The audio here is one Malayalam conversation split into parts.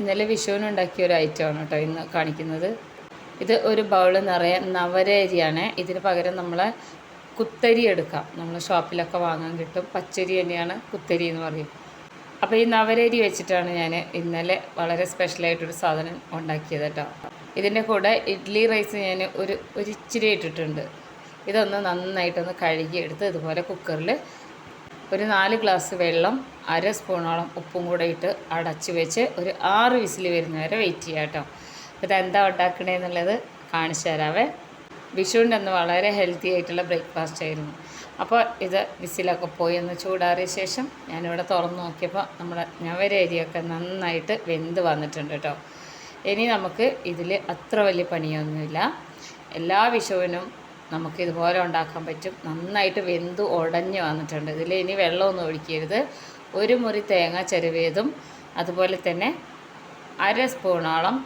ഇന്നലെ വിഷുവിനുണ്ടാക്കിയ ഒരു ഐറ്റമാണ് കേട്ടോ ഇന്ന് കാണിക്കുന്നത്. ഇത് ഒരു ബൗൾ നിറയെ നവരരിയാണ് ഇതിന് പകരം നമ്മൾ കുത്തരി എടുക്കാം. നമ്മൾ ഷോപ്പിലൊക്കെ വാങ്ങാൻ കിട്ടും. പച്ചരി തന്നെയാണ് കുത്തരി എന്ന് പറയും. അപ്പോൾ ഈ നവരരി വെച്ചിട്ടാണ് ഞാൻ ഇന്നലെ വളരെ സ്പെഷ്യലായിട്ടൊരു സാധനം ഉണ്ടാക്കിയത് കേട്ടോ ഇതിന്റെ കൂടെ ഇഡ്ഡലി റൈസ് ഞാൻ ഒരു ഒരിച്ചിരി ഇട്ടിട്ടുണ്ട്. ഇതൊന്ന് നന്നായിട്ടൊന്ന് കഴുകിയെടുത്ത് ഇതുപോലെ കുക്കറിൽ ഒരു നാല് ഗ്ലാസ് വെള്ളം അര സ്പൂണോളം ഉപ്പും കൂടെ ഇട്ട് അടച്ച് വെച്ച് ഒരു ആറ് വിസിൽ വരുന്നവരെ വെയിറ്റ് ചെയ്യാം കേട്ടോ. ഇതെന്താ ഉണ്ടാക്കണേന്നുള്ളത് കാണിച്ചു തരാവേ. വിഷുവിന്റെ അന്ന് വളരെ ഹെൽത്തി ആയിട്ടുള്ള ബ്രേക്ക്ഫാസ്റ്റ് ആയിരുന്നു. അപ്പോൾ ഇത് വിസിലൊക്കെ പോയി ഒന്ന് ചൂടാറിയ ശേഷം ഞാനിവിടെ തുറന്ന് നോക്കിയപ്പോൾ നമ്മുടെ ഞവരരിയൊക്കെ നന്നായിട്ട് വെന്ത് വന്നിട്ടുണ്ട് കേട്ടോ. ഇനി നമുക്ക് ഇതിൽ അത്ര വലിയ പണിയൊന്നുമില്ല. എല്ലാ വിഷുവിനും നമുക്ക് ഇതുപോലെ ഉണ്ടാക്കാൻ പറ്റും. നന്നായിട്ട് വെന്ത് ഉടഞ്ഞ് വന്നിട്ടുണ്ട്. ഇതിൽ ഇനി വെള്ളമൊന്നും ഒഴിക്കരുത്. ഒരു മുറി തേങ്ങ ചെരുവേതും അതുപോലെ തന്നെ അര സ്പൂണോളം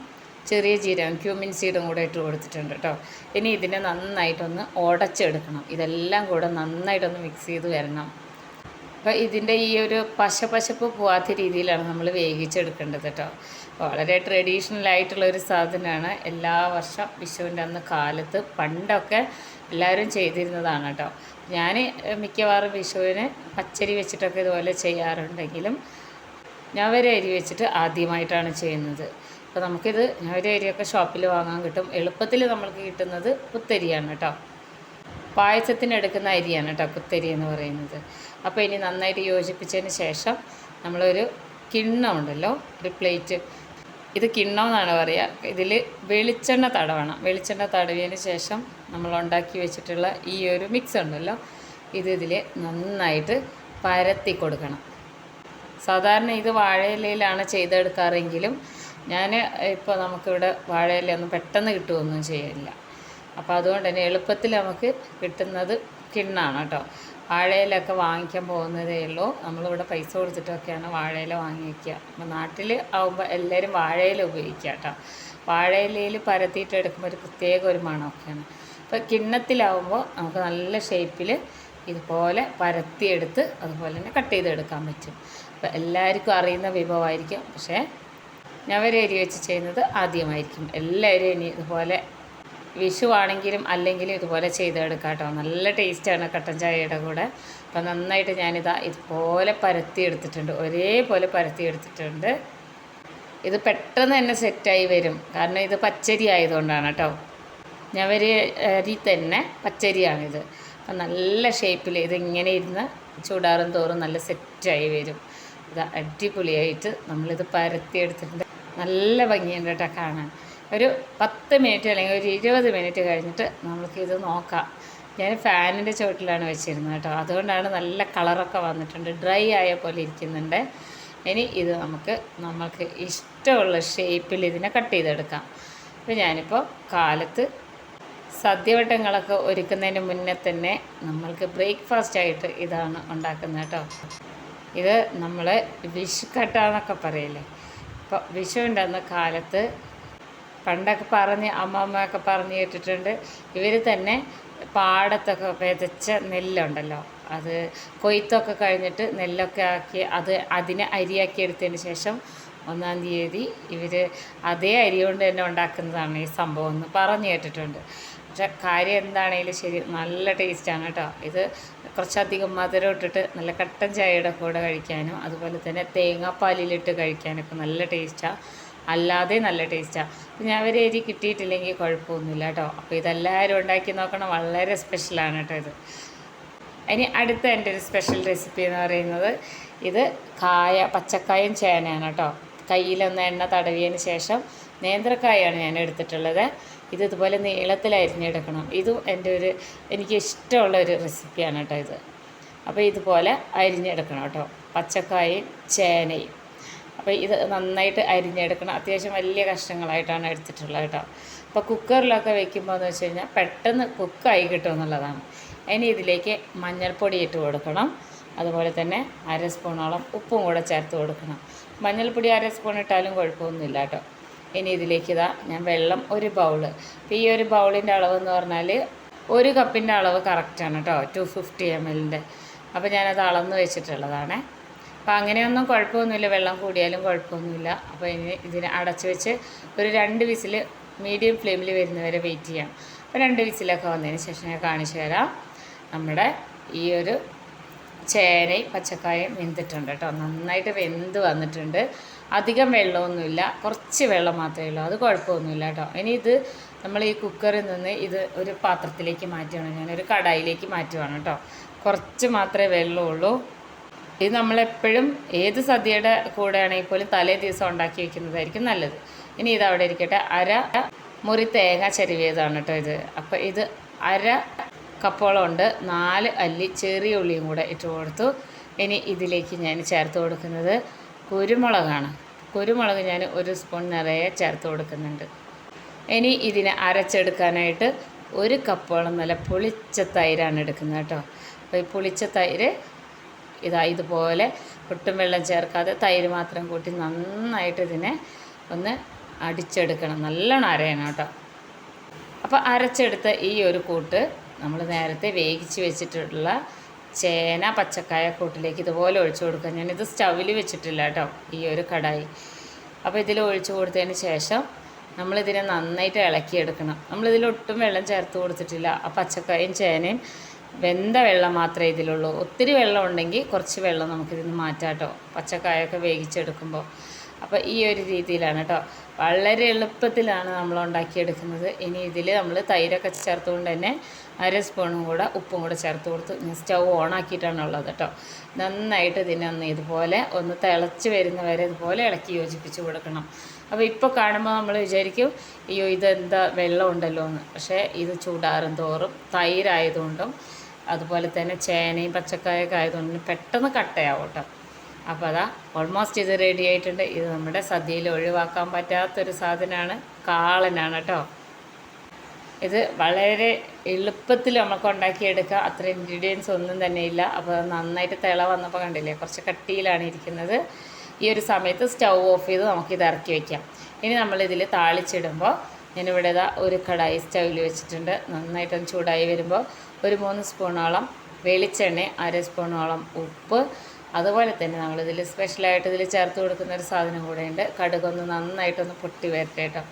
ചെറിയ ജീരകം ക്യൂമിൻ സീഡും കൂടെ ഇട്ട് കൊടുത്തിട്ടുണ്ട് കേട്ടോ. ഇനി ഇതിനെ നന്നായിട്ടൊന്ന് ഉടച്ചെടുക്കണം ഇതെല്ലാം കൂടെ നന്നായിട്ടൊന്ന് മിക്സ് ചെയ്ത് വരണം. അപ്പോൾ ഇതിന്റെ ഈ ഒരു പശ പശപ്പ് പോവാത്ത രീതിയിലാണ് നമ്മൾ വേവിച്ചെടുക്കേണ്ടത് കേട്ടോ. വളരെ ട്രഡീഷണൽ ആയിട്ടുള്ള ഒരു സാധനമാണ്. എല്ലാ വർഷം വിഷുവിന്റെ അന്ന് കാലത്ത് പണ്ടൊക്കെ എല്ലാവരും ചെയ്തിരുന്നതാണ് കേട്ടോ. ഞാൻ മിക്കവാറും വിഷുവിന് പച്ചരി വെച്ചിട്ടൊക്കെ ഇതുപോലെ ചെയ്യാറുണ്ടെങ്കിലും ഞവര അരി വെച്ചിട്ട് ആദ്യമായിട്ടാണ് ചെയ്യുന്നത്. അപ്പോൾ നമുക്കിത് ഞവര അരിയൊക്കെ ഷോപ്പിൽ വാങ്ങാൻ കിട്ടും. എളുപ്പത്തിൽ നമ്മൾക്ക് കിട്ടുന്നത് കുത്തരിയാണ് കേട്ടോ. പായസത്തിന് എടുക്കുന്ന അരിയാണ് കേട്ടോ കുത്തരി എന്ന് പറയുന്നത്. അപ്പോൾ ഇനി നന്നായിട്ട് യോജിപ്പിച്ചതിന് ശേഷം നമ്മളൊരു കിണ്ണം ഉണ്ടല്ലോ ഒരു പ്ലേറ്റ്. ഇത് കിണ്ണം എന്നാണ് പറയുക. ഇതിൽ വെളിച്ചെണ്ണ തടവണം. വെളിച്ചെണ്ണ തടവിയതിന് ശേഷം നമ്മൾ ഉണ്ടാക്കി വെച്ചിട്ടുള്ള ഈ ഒരു മിക്സ് ഉണ്ടല്ലോ. ഇത് ഇതിൽ നന്നായിട്ട് പരത്തി കൊടുക്കണം. സാധാരണ ഇത് വാഴയിലയിലാണ് ചെയ്തെടുക്കാറെങ്കിലും ഞാൻ ഇപ്പോൾ നമുക്കിവിടെ വാഴയിലൊന്നും പെട്ടെന്ന് കിട്ടുമൊന്നും ചെയ്യില്ല. അപ്പോൾ അതുകൊണ്ട് തന്നെ എളുപ്പത്തിൽ നമുക്ക് കിട്ടുന്നത് കിണ്ണാണ് കേട്ടോ. വാഴയിലൊക്കെ വാങ്ങിക്കാൻ പോകുന്നതേ ഉള്ളൂ. നമ്മളിവിടെ പൈസ കൊടുത്തിട്ടൊക്കെയാണ് വാഴയില വാങ്ങി അപ്പോൾ നാട്ടിൽ ആകുമ്പോൾ എല്ലാവരും വാഴയില ഉപയോഗിക്കുക കേട്ടോ. വാഴയിലയിൽ പരത്തിയിട്ട് എടുക്കുമ്പോൾ ഒരു പ്രത്യേക ഒരു മണമൊക്കെയാണ്. അപ്പോൾ കിണ്ണത്തിലാവുമ്പോൾ നമുക്ക് നല്ല ഷേപ്പിൽ ഇതുപോലെ പരത്തിയെടുത്ത് അതുപോലെ തന്നെ കട്ട് ചെയ്തെടുക്കാൻ പറ്റും. അപ്പോൾ എല്ലാവർക്കും അറിയുന്ന വിഭവമായിരിക്കും. പക്ഷേ ഞവരരി വെച്ച് ചെയ്യുന്നത് ആദ്യമായിരിക്കും. എല്ലാവരും ഇനി ഇതുപോലെ വിഷുവാണെങ്കിലും അല്ലെങ്കിലും ഇതുപോലെ ചെയ്തെടുക്കാം നല്ല ടേസ്റ്റാണ് കട്ടൻ ചായയുടെ കൂടെ. അപ്പോൾ നന്നായിട്ട് ഞാനിതാ ഇതുപോലെ പരത്തി എടുത്തിട്ടുണ്ട് ഒരേപോലെ പരത്തി എടുത്തിട്ടുണ്ട് ഇത് പെട്ടെന്ന് തന്നെ സെറ്റായി വരും. കാരണം ഇത് പച്ചരി ആയതുകൊണ്ടാണ് കേട്ടോ. ഞവരി അരി തന്നെ പച്ചരിയാണിത്. അപ്പം നല്ല ഷേപ്പിൽ ഇതിങ്ങനെ ഇരുന്ന് ചൂടാറും തോറും നല്ല സെറ്റായി വരും. ഇത് അടിപൊളിയായിട്ട് നമ്മളിത് പരത്തിയെടുത്തിട്ടുണ്ട്. നല്ല ഭംഗിയുണ്ട് കേട്ടോ കാണാൻ. ഒരു പത്ത് മിനിറ്റ് അല്ലെങ്കിൽ ഒരു ഇരുപത് മിനിറ്റ് കഴിഞ്ഞിട്ട് നമുക്കിത് നോക്കാം. ഞാൻ ഫാനിന്റെ ചുവട്ടിലാണ് വെച്ചിരുന്നത് കേട്ടോ. അതുകൊണ്ടാണ് നല്ല കളറൊക്കെ വന്നിട്ടുണ്ട്. ഡ്രൈ ആയ പോലെ ഇരിക്കുന്നുണ്ട്. ഇനി ഇത് നമുക്ക് നമ്മൾക്ക് ഇഷ്ടമുള്ള ഷേപ്പിൽ ഇതിനെ കട്ട് ചെയ്തെടുക്കാം. അപ്പോൾ ഞാനിപ്പോൾ കാലത്ത് സദ്യവട്ടങ്ങളൊക്കെ ഒരുക്കുന്നതിന് മുന്നേ തന്നെ നമ്മൾക്ക് ബ്രേക്ക്ഫാസ്റ്റ് ആയിട്ട് ഇതാണ് ഉണ്ടാക്കുന്നത് കേട്ടോ. ഇത് നമ്മൾ വിഷുക്കട്ടാന്നൊക്കെ പറയില്ലേ? ഇപ്പോൾ വിഷു അന്ന് കാലത്ത് പണ്ടൊക്കെ പറഞ്ഞ് അമ്മമ്മയൊക്കെ പറഞ്ഞ് കേട്ടിട്ടുണ്ട്. ഇവർ തന്നെ പാടത്തൊക്കെ വിതച്ച നെല്ലുണ്ടല്ലോ. അത് കൊയ്ത്തൊക്കെ കഴിഞ്ഞിട്ട് നെല്ലൊക്കെ ആക്കി അത് അതിനെ അരിയാക്കി എടുത്തതിന് ശേഷം ഒന്നാം തീയതി ഇവർ അതേ അരി കൊണ്ട് തന്നെ ഉണ്ടാക്കുന്നതാണ് ഈ സംഭവം എന്ന് പറഞ്ഞു കേട്ടിട്ടുണ്ട്. പക്ഷെ കാര്യം എന്താണെങ്കിലും ശരി നല്ല ടേസ്റ്റാണ് കേട്ടോ. ഇത് കുറച്ചധികം മധുരം ഇട്ടിട്ട് നല്ല കട്ടൻ ചായയുടെ കൂടെ കഴിക്കാനും അതുപോലെ തന്നെ തേങ്ങാപ്പാലിലിട്ട് കഴിക്കാനൊക്കെ നല്ല ടേസ്റ്റാണ് അല്ലാതെ നല്ല ടേസ്റ്റാണ് ഞാൻ ഒരു എരി കിട്ടിയിട്ടില്ലെങ്കിൽ കുഴപ്പമൊന്നുമില്ല കേട്ടോ. അപ്പോൾ ഇതെല്ലാവരും ഉണ്ടാക്കി നോക്കണം. വളരെ സ്പെഷ്യലാണ് കേട്ടോ ഇത്. ഇനി അടുത്ത എന്റെ ഒരു സ്പെഷ്യൽ റെസിപ്പി എന്ന് പറയുന്നത് ഇത് കായ പച്ചക്കായും ചേനയാണ് കേട്ടോ. കയ്യിലൊന്ന് എണ്ണ തടവിയതിന് ശേഷം നേന്ത്രക്കായാണ് ഞാൻ എടുത്തിട്ടുള്ളത്. ഇത് ഇതുപോലെ നീളത്തിൽ അരിഞ്ഞെടുക്കണം. ഇതും എന്റെ ഒരു എനിക്ക് ഇഷ്ടമുള്ള ഒരു റെസിപ്പിയാണ് കേട്ടോ ഇത്. അപ്പോൾ ഇതുപോലെ അരിഞ്ഞെടുക്കണം കേട്ടോ. പച്ചക്കായും ചേനയും. അപ്പോൾ ഇത് നന്നായിട്ട് അരിഞ്ഞെടുക്കണം. അത്യാവശ്യം വലിയ കഷ്ണങ്ങളായിട്ടാണ് എടുത്തിട്ടുള്ളത് കേട്ടോ. അപ്പോൾ കുക്കറിലൊക്കെ വെക്കുമ്പോൾ എന്ന് വെച്ച് കഴിഞ്ഞാൽ പെട്ടെന്ന് കുക്കായി കിട്ടും എന്നുള്ളതാണ്. ഇനി ഇതിലേക്ക് മഞ്ഞൾപ്പൊടി ഇട്ട് കൊടുക്കണം. അതുപോലെ തന്നെ അര സ്പൂണോളം ഉപ്പും കൂടെ ചേർത്ത് കൊടുക്കണം. മഞ്ഞൾപ്പൊടി അര സ്പൂൺ ഇട്ടാലും കുഴപ്പമൊന്നുമില്ല കേട്ടോ. ഇനി ഇതിലേക്ക് ഇതാ ഞാൻ വെള്ളം ഒരു ബൗൾ. അപ്പോൾ ഈ ഒരു ബൗളിന്റെ അളവ് എന്ന് പറഞ്ഞാൽ ഒരു കപ്പിന്റെ അളവ് കറക്റ്റാണ് കേട്ടോ ടു ഫിഫ്റ്റി എം എല്ലിന്റെ അപ്പോൾ ഞാനത് അളന്ന് വെച്ചിട്ടുള്ളതാണേ. അപ്പോൾ അങ്ങനെയൊന്നും കുഴപ്പമൊന്നുമില്ല. വെള്ളം കൂടിയാലും കുഴപ്പമൊന്നുമില്ല. അപ്പോൾ ഇനി ഇതിനെ അടച്ച് വെച്ച് ഒരു രണ്ട് വിസിൽ മീഡിയം ഫ്ലെയിമിൽ വരുന്നവരെ വെയിറ്റ് ചെയ്യാം. അപ്പോൾ രണ്ട് വിസിലൊക്കെ വന്നതിന് ശേഷം ഞാൻ കാണിച്ചു തരാം. നമ്മുടെ ഈ ഒരു ചേനയും പച്ചക്കായും വെന്തിട്ടുണ്ട് കേട്ടോ. നന്നായിട്ട് വെന്ത് വന്നിട്ടുണ്ട്. അധികം വെള്ളമൊന്നുമില്ല. കുറച്ച് വെള്ളം മാത്രമേ ഉള്ളൂ. അത് കുഴപ്പമൊന്നുമില്ല കേട്ടോ. ഇനി ഇത് നമ്മൾ ഈ കുക്കറിൽ നിന്ന് ഇത് ഒരു പാത്രത്തിലേക്ക് മാറ്റുകയാണ് ഞാനൊരു കടായിലേക്ക് മാറ്റുവാണ് കേട്ടോ. കുറച്ച് മാത്രമേ വെള്ളമുള്ളൂ. ഇത് നമ്മളെപ്പോഴും ഏത് സദ്യയുടെ കൂടെ ആണെങ്കിൽ പോലും തലേ ദിവസം ഉണ്ടാക്കി വെക്കുന്നതായിരിക്കും നല്ലത്. ഇനി ഇത് അവിടെ ഇരിക്കട്ടെ. അര മുറി തേങ്ങ ചെരുവിയതാണ് കേട്ടോ ഇത്. അപ്പോൾ ഇത് അര കപ്പോളം ഉണ്ട് നാല് അല്ലി ചെറിയ ഉള്ളിയും കൂടെ ഇട്ട് കൊടുത്തു. ഇനി ഇതിലേക്ക് ഞാൻ ചേർത്ത് കൊടുക്കുന്നത് കുരുമുളകാണ്. കുരുമുളക് ഞാൻ ഒരു സ്പൂൺ നിറയെ ചേർത്ത് കൊടുക്കുന്നുണ്ട്. ഇനി ഇതിനെ അരച്ചെടുക്കാനായിട്ട് ഒരു കപ്പോളം നല്ല പുളിച്ച തൈരാണ് എടുക്കുന്നത് കേട്ടോ. അപ്പോൾ ഈ പുളിച്ച തൈര് ഇതാ ഇതുപോലെ ഒട്ടും വെള്ളം ചേർക്കാതെ തൈര് മാത്രം കൂട്ടി നന്നായിട്ട് ഇതിനെ ഒന്ന് അടിച്ചെടുക്കണം. നല്ലോണം അരയണം കേട്ടോ. അപ്പോൾ അരച്ചെടുത്ത ഈ ഒരു കൂട്ട് നമ്മൾ നേരത്തെ വേവിച്ച് വെച്ചിട്ടുള്ള ചേന പച്ചക്കായ കൂട്ടിലേക്ക് ഇതുപോലെ ഒഴിച്ചു കൊടുക്കുക. ഞാനിത് സ്റ്റവിൽ വെച്ചിട്ടില്ല കേട്ടോ ഈ ഒരു കടായി. അപ്പോൾ ഇതിൽ ഒഴിച്ചു കൊടുത്തതിന് ശേഷം നമ്മളിതിനെ നന്നായിട്ട് ഇളക്കിയെടുക്കണം. നമ്മളിതിൽ ഒട്ടും വെള്ളം ചേർത്ത് കൊടുത്തിട്ടില്ല. ആ പച്ചക്കായും ചേനയും വെന്ത വെള്ളം മാത്രമേ ഇതിലുള്ളൂ. ഒത്തിരി വെള്ളം ഉണ്ടെങ്കിൽ കുറച്ച് വെള്ളം നമുക്കിതിന് മാറ്റാം കേട്ടോ പച്ചക്കായൊക്കെ വേവിച്ചെടുക്കുമ്പോൾ. അപ്പോൾ ഈ ഒരു രീതിയിലാണ് കേട്ടോ. വളരെ എളുപ്പത്തിലാണ് നമ്മൾ ഉണ്ടാക്കിയെടുക്കുന്നത്. ഇനി ഇതിൽ നമ്മൾ തൈരൊക്കെ ചേർത്തുകൊണ്ട് തന്നെ അര സ്പൂണും കൂടെ ഉപ്പും കൂടെ ചേർത്ത് കൊടുത്ത് സ്റ്റൗ ഓൺ ആക്കിയിട്ടാണ് ഉള്ളത് കേട്ടോ. നന്നായിട്ട് ഇതിനെ ഒന്ന് ഇതുപോലെ ഒന്ന് തിളച്ച് വരുന്നവരെ ഇതുപോലെ ഇളക്കി യോജിപ്പിച്ച് കൊടുക്കണം. അപ്പോൾ ഇപ്പോൾ കാണുമ്പോൾ നമ്മൾ വിചാരിക്കും അയ്യോ ഇതെന്താ വെള്ളം ഉണ്ടല്ലോ എന്ന്. പക്ഷേ ഇത് ചൂടാറും തോറും തൈരായതുകൊണ്ടും അതുപോലെ തന്നെ ചേനയും പച്ചക്കായൊക്കെ ആയതുകൊണ്ടും പെട്ടെന്ന് കട്ടയാവും കേട്ടോ. അപ്പോൾ അതാ ഓൾമോസ്റ്റ് ഇത് റെഡി ആയിട്ടുണ്ട്. ഇത് നമ്മുടെ സദ്യയിൽ ഒഴിവാക്കാൻ പറ്റാത്തൊരു സാധനമാണ്. കാളനാണ് കേട്ടോ ഇത് വളരെ എളുപ്പത്തിൽ നമുക്ക് ഉണ്ടാക്കിയെടുക്കുക അത്ര ഇൻഗ്രീഡിയൻസ് ഒന്നും തന്നെ ഇല്ല. അപ്പോൾ നന്നായിട്ട് തിള വന്നപ്പോൾ കണ്ടില്ലേ കുറച്ച് കട്ടിയിലാണ് ഇരിക്കുന്നത്. ഈ ഒരു സമയത്ത് സ്റ്റൗ ഓഫ് ചെയ്ത് നമുക്കിത് ഇറക്കി വയ്ക്കാം ഇനി നമ്മളിതിൽ താളിച്ചിടുമ്പോൾ ഞാനിവിടെ ഇതാ ഒരു കടായി സ്റ്റൗവിൽ വെച്ചിട്ടുണ്ട്. നന്നായിട്ടൊന്ന് ചൂടായി വരുമ്പോൾ ഒരു മൂന്ന് സ്പൂണോളം വെളിച്ചെണ്ണ അര സ്പൂണോളം ഉപ്പ് അതുപോലെ തന്നെ നമ്മളിതിൽ സ്പെഷ്യലായിട്ട് ഇതിൽ ചേർത്ത് കൊടുക്കുന്ന ഒരു സാധനം കൂടെ ഉണ്ട് കടുകൊന്ന് നന്നായിട്ടൊന്ന് പൊട്ടി വരട്ടെ കേട്ടോ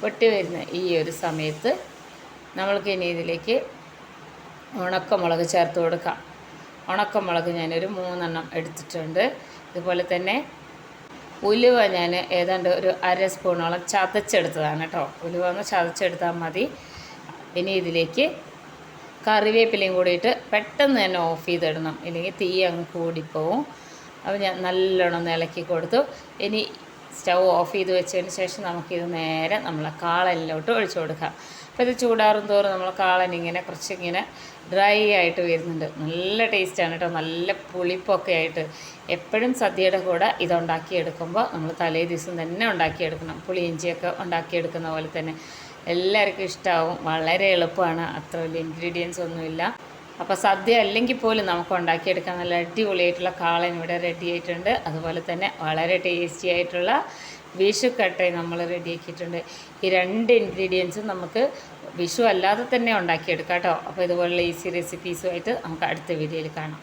പൊട്ടി വരുന്ന ഈ ഒരു സമയത്ത് നമ്മൾക്ക് ഇനി ഇതിലേക്ക് ഉണക്കമുളക് ചേർത്ത് കൊടുക്കാം. ഉണക്കമുളക് ഞാനൊരു മൂന്നെണ്ണം എടുത്തിട്ടുണ്ട്. ഇതുപോലെ തന്നെ ഉലുവ ഞാൻ ഏതാണ്ട് ഒരു അര സ്പൂണോളം ചതച്ചെടുത്തതാണ് കേട്ടോ ഉലുവ ഒന്ന് ചതച്ചെടുത്താൽ മതി. ഇനി ഇതിലേക്ക് കറിവേപ്പിലയും കൂടിയിട്ട് പെട്ടെന്ന് തന്നെ ഓഫ് ചെയ്തിടണം. ഇല്ലെങ്കിൽ തീ അങ്ങ് കൂടിപ്പോവും. അപ്പോൾ ഞാൻ നല്ലോണം ഇളക്കി കൊടുത്തു. ഇനി സ്റ്റൗ ഓഫ് ചെയ്ത് വെച്ചതിന് ശേഷം നമുക്കിത് നേരെ നമ്മളെ കാളനിലോട്ട് ഒഴിച്ചു കൊടുക്കാം. അപ്പോൾ ഇത് ചൂടാറും തോറും നമ്മൾ കാളൻ ഇങ്ങനെ കുറച്ചിങ്ങനെ ഡ്രൈ ആയിട്ട് വരുന്നുണ്ട്. നല്ല ടേസ്റ്റാണ് കേട്ടോ. നല്ല പുളിപ്പൊക്കെ ആയിട്ട്. എപ്പോഴും സദ്യയുടെ കൂടെ ഇത് ഉണ്ടാക്കിയെടുക്കുമ്പോൾ നമ്മൾ തലേ ദിവസം തന്നെ ഉണ്ടാക്കിയെടുക്കണം. പുളിയിഞ്ചിയൊക്കെ ഉണ്ടാക്കിയെടുക്കുന്ന പോലെ തന്നെ. എല്ലാവർക്കും ഇഷ്ടമാവും വളരെ എളുപ്പമാണ്. അത്ര വലിയ ഇൻഗ്രീഡിയൻസ് ഒന്നുമില്ല. അപ്പോൾ സദ്യ അല്ലെങ്കിൽ പോലും നമുക്ക് ഉണ്ടാക്കിയെടുക്കാൻ നല്ല അടിപൊളിയായിട്ടുള്ള കാളൻ ഇവിടെ റെഡി ആയിട്ടുണ്ട്. അതുപോലെ തന്നെ വളരെ ടേസ്റ്റി ആയിട്ടുള്ള വിഷുക്കട്ടയും നമ്മൾ റെഡിയാക്കിയിട്ടുണ്ട് ഈ രണ്ട് ഇൻഗ്രീഡിയൻസും നമുക്ക് വിഷു അല്ലാതെ തന്നെ ഉണ്ടാക്കിയെടുക്കാം കേട്ടോ. അപ്പോൾ ഇതുപോലുള്ള ഈസി റെസിപ്പീസുമായിട്ട് നമുക്ക് അടുത്ത വീഡിയോയിൽ കാണാം.